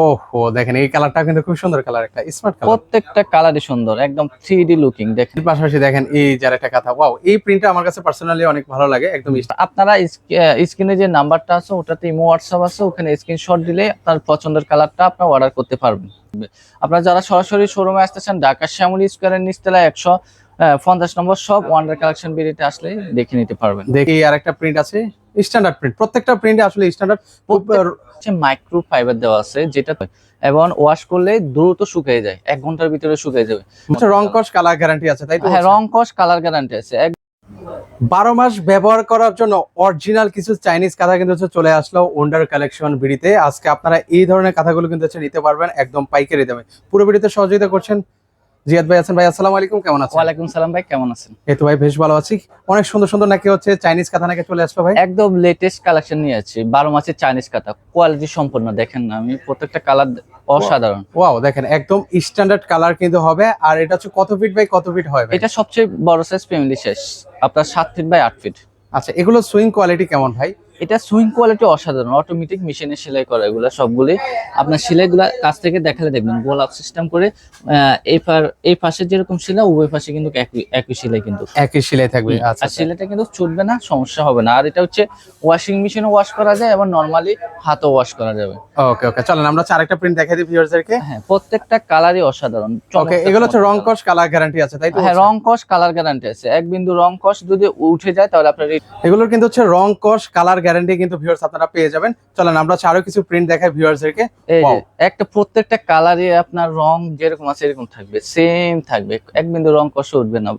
ওহো দেখেন এই কালারটা কিন্তু খুব সুন্দর কালার একটা স্মার্ট কালার। প্রত্যেকটা কালারই সুন্দর একদম থ্রি ডি লুকিং দেখেন। পাশাপাশি দেখেন এই যার একটা কথা ওয়াও এই প্রিন্টটা আমার কাছে পার্সোনালি অনেক ভালো লাগে একদম আপনারা স্ক্রিনে যে নাম্বারটা আছে ওটাতে ইমো হোয়াটসঅ্যাপ আছে ওখানে স্ক্রিনশট দিলে আপনার পছন্দের কালারটা আপনার অর্ডার করতে পারবেন। আপনারা যারা সরাসরি শোরুমে আসতেছেন ঢাকা শ্যামলী স্কোয়ারের নিচতলা একশো পঞ্চাশ নম্বর সব ওয়ান্ডার কালেকশন বেরিয়েতে আসলে দেখে নিতে পারবেন। দেখি আর একটা প্রিন্ট আছে। স্ট্যান্ডার্ড প্রিন্ট প্রত্যেকটা প্রিন্টে আসলে স্ট্যান্ডার্ড মাইক্রো ফাইবার দেওয়া আছে যেটা এবং ওয়াশ করলে দ্রুত শুকিয়ে যায় এক ঘণ্টার ভিতরে শুকিয়ে যাবে। রং কস কালার গ্যারান্টি আছে তাই তো হ্যাঁ রং কস কালার গ্যারান্টি আছে এক বারো মাস ব্যবহার করার জন্য অরিজিনাল কিছু চাইনিজ কাঁথা কিন্তু হচ্ছে চলে আসলো ওন্ডার কালেকশন ভিডিতে আজকে আপনারা এই ধরনের কাঁথাগুলো কিন্তু হচ্ছে নিতে পারবেন একদম পাইকারি দামে। পুরো বিড়িতে সহযোগিতা করছেন জিয়াদ ভাই আছেন ভাই আসসালামু আলাইকুম কেমন আছেন? ওয়ালাইকুম সালাম ভাই কেমন আছেন? এই তো ভাই বেশ ভালো আছি। অনেক সুন্দর সুন্দর নাকি হচ্ছে চাইনিজ কাঁথা নাকি চলে আসলো ভাই? একদম লেটেস্ট কালেকশন নিয়ে আছি। বারো মাসের চাইনিজ কোয়ালিটি সম্পূর্ণ দেখেন না আমি প্রত্যেকটা কালার অসাধারণ। ওয়াও দেখেন একদম স্ট্যান্ডার্ড কালার কিন্তু হবে। আর এটা হচ্ছে কত ফিট বাই কত ফিট ভাই? এটা সবচেয়ে বড় সাইজ ফ্যামিলি আপনার সাত ফিট বাই আট ফিট আচ্ছা এগুলো সুইং কোয়ালিটি কেমন ভাই? এটা সুইং কোয়ালিটি অসাধারণ। অটোমেটিক মেশিনে সেলাই করা এগুলো সবগুলি। আপনার সেলাইগুলো কাছ থেকে দেখালে দেখবেন গোলাপ সিস্টেম করে এই এই পাশে যেরকম সেলাই উভয় পাশে কিন্তু একই একই সেলাই কিন্তু। একই সেলাই থাকবে। আচ্ছা আর সেলাইটা কিন্তু চুটবে না সমস্যা হবে না। আর এটা হচ্ছে ওয়াশিং মেশিনে ওয়াশ করা যায় এবং নর্মালি হাতও ওয়াশ করা যাবে। ওকে ওকে চলেন আমরা আরেকটা প্রিন্ট দেখাই দিই ভিউয়ারদেরকে হ্যাঁ প্রত্যেকটা কালারই অসাধারণ ওকে এগুলো হচ্ছে রং কস কালার গ্যারান্টি আছে তাই তো? হ্যাঁ রং কস কালার গ্যারান্টি আছে। এক বিন্দু রং কস যদি উঠে যায় তাহলে আপনার এগুলোর কিন্তু হচ্ছে রং কস কালার গ্যারান্টি কিন্তু ভিউয়ার্স আপনারা পেয়ে যাবেন। চলেন আমরা আরও কিছু প্রিন্ট দেখাই ভিউয়ার্সদেরকে একটা প্রত্যেকটা কালারে আপনার রং যেরকম আছে এরকম থাকবে সেম থাকবে। এক বিন্দু রং কষে উঠবে না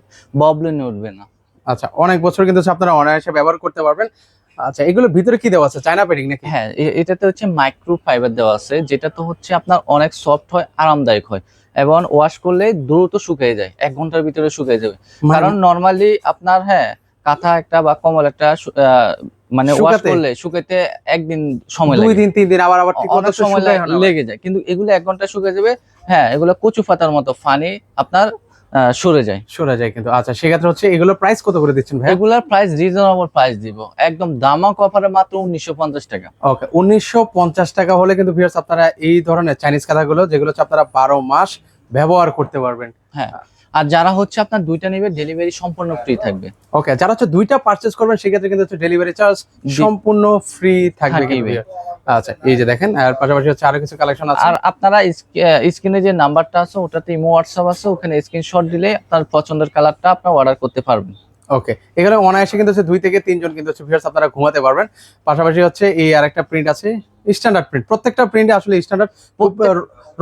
ববলিনে উঠবে না। আচ্ছা অনেক বছর কিন্তু আপনারা অনায়াসে ব্যবহার করতে পারবেন। আচ্ছা এগুলো ভিতরে কি দেওয়া আছে? চায়না পেডিং নাকি? হ্যাঁ এটাতে হচ্ছে মাইক্রো ফাইবার দেওয়া আছে যেটা তো হচ্ছে আপনার অনেক সফট হয় আরামদায়ক হয়। এবং ওয়াশ করলে দ্রুত শুকিয়ে যায় এক ঘণ্টার ভিতরে শুকিয়ে যাবে। মানে কারণ নর্মালি আপনার হ্যাঁ কাঁথা একটা বা কমল একটা মানে ওয়াশ করলে শুকাতে একদিন সময় লাগে। দুই দিন তিন দিন আবার আবার ঠিক অনেক সময়। লেগে যায়। কিন্তু এগুলো এক ঘণ্টা শুকিয়ে যাবে হ্যাঁ এগুলো কচু পাতার মতো ফানি আপনার সরে যায়। সরে যায় কিন্তু। আচ্ছা সেক্ষেত্রে হচ্ছে এগুলো প্রাইস কত করে দিচ্ছেন ভাই এগুলার প্রাইস রিজনেবল প্রাইস দিব। একদম দামাক অফারে মাত্র উনিশশো পঞ্চাশ টাকা। ওকে উনিশশো পঞ্চাশ টাকা হলে কিন্তু ভিউয়ার্স আপনারা এই ধরনের চাইনিজ কাঁথাগুলো যেগুলো হচ্ছে আপনারা বারো মাস ব্যবহার করতে পারবেন। হ্যাঁ। আর যারা হচ্ছে আপনার দুইটা নেবে ডেলিভারি সম্পূর্ণ ফ্রি থাকবে। ওকে যারা হচ্ছে দুইটা পারচেজ করবেন সেক্ষেত্রে কিন্তু হচ্ছে ডেলিভারি চার্জ সম্পূর্ণ ফ্রি থাকবে। আচ্ছা এই যে দেখেন আর পাশাপাশি হচ্ছে আরও কিছু কালেকশন আছে। আর আপনারা স্ক্রিনে যে নাম্বারটা আছে ওটাতে ইমো হোয়াটসঅ্যাপ আছে ওখানে স্ক্রিনশট দিলে আপনার পছন্দের কালারটা আপনার অর্ডার করতে পারবেন। ওকে এখানে অনায়াসে কিন্তু হচ্ছে দুই থেকে তিনজন কিন্তু হচ্ছে ভিউয়ার্স আপনারা ঘুমাতে পারবেন। পাশাপাশি হচ্ছে এই আরেকটা প্রিন্ট আছে স্ট্যান্ডার্ড প্রিন্ট প্রত্যেকটা প্রিন্টে আসলে স্ট্যান্ডার্ড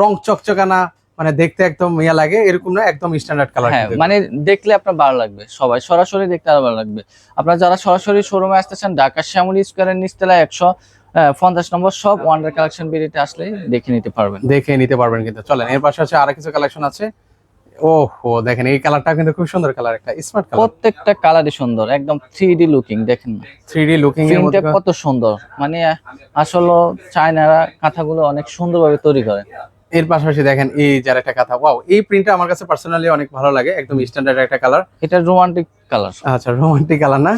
রং চকচকানা মানে দেখতে একদম ইয়া লাগে এরকম না একদম স্ট্যান্ডার্ড কালার হ্যাঁ মানে দেখলে আপনার ভালো লাগবে সবাই সরাসরি দেখতে আরও ভালো লাগবে। আপনারা যারা সরাসরি শোরুমে আসতেছেন ঢাকা শ্যামলী স্কোয়ারের নিচতলা একশো পঞ্চাশ নম্বর সব ওয়ান্ডার কালেকশন বেরিয়েতে আসলে দেখে নিতে পারবেন। দেখে নিতে পারবেন কিন্তু চলেন এর পাশে হচ্ছে আরও কিছু কালেকশন আছে। ওহো দেখেন এই কালারটা কিন্তু খুব সুন্দর কালার একটা স্মার্ট কালার প্রত্যেকটা কালারই সুন্দর একদম থ্রি ডি লুকিং দেখেন। না থ্রি ডি লুকিং এর মধ্যে কত সুন্দর মানে আসলে চায়নারা কাঁথাগুলো অনেক সুন্দরভাবে তৈরি করে। এর পাশাপাশি দেখেন এই যার একটা কথা। ওয়াও এই প্রিন্টটা আমার কাছে পার্সোনালি অনেক ভালো লাগে একদম স্ট্যান্ডার্ড একটা কালার এটা রোমান্টিক কালার আচ্ছা রোমান্টিক কালার না?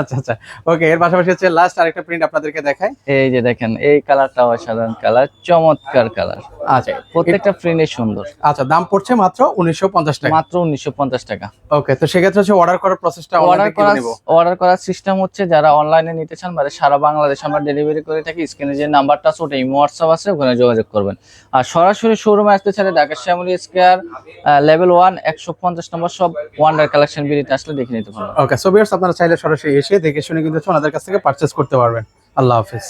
আচ্ছা আচ্ছা। ওকে এর পাশাপাশি হচ্ছে লাস্ট আরেকটা প্রিন্ট আপনাদেরকে দেখাই। এই যে দেখেন এই কালারটা অসাধারণ কালার চমৎকার কালার আচ্ছা প্রত্যেকটা প্রিন্টে সুন্দর। আচ্ছা দাম পড়ছে মাত্র উনিশশো পঞ্চাশ টাকা। মাত্র উনিশশো পঞ্চাশ টাকা। ওকে তো সেক্ষেত্রে হচ্ছে অর্ডার করার প্রসেসটা অর্ডার অর্ডার করার অর্ডার করার সিস্টেম হচ্ছে যারা অনলাইনে নিতে চান মানে সারা বাংলাদেশ আমরা ডেলিভারি করে থাকি স্ক্রিনে যে নাম্বারটা আছে ওটা ইমো হোয়াটসঅ্যাপ আছে ওখানে যোগাযোগ করবেন। আর সরাসরি শোরুমে আসতে চাইলে Dhaka Shyamoli square level one একশো পঞ্চাশ নম্বর সব ওয়ান্ডার কালেকশন বেরিয়ে আসলে দেখে নিতে পারবেন। ওকে সো আপনারা চাইলে সরাসরি এসে দেখে শুনে কিন্তু আমাদের কাছ থেকে পারচেস করতে পারবেন। আল্লাহ হাফিজ।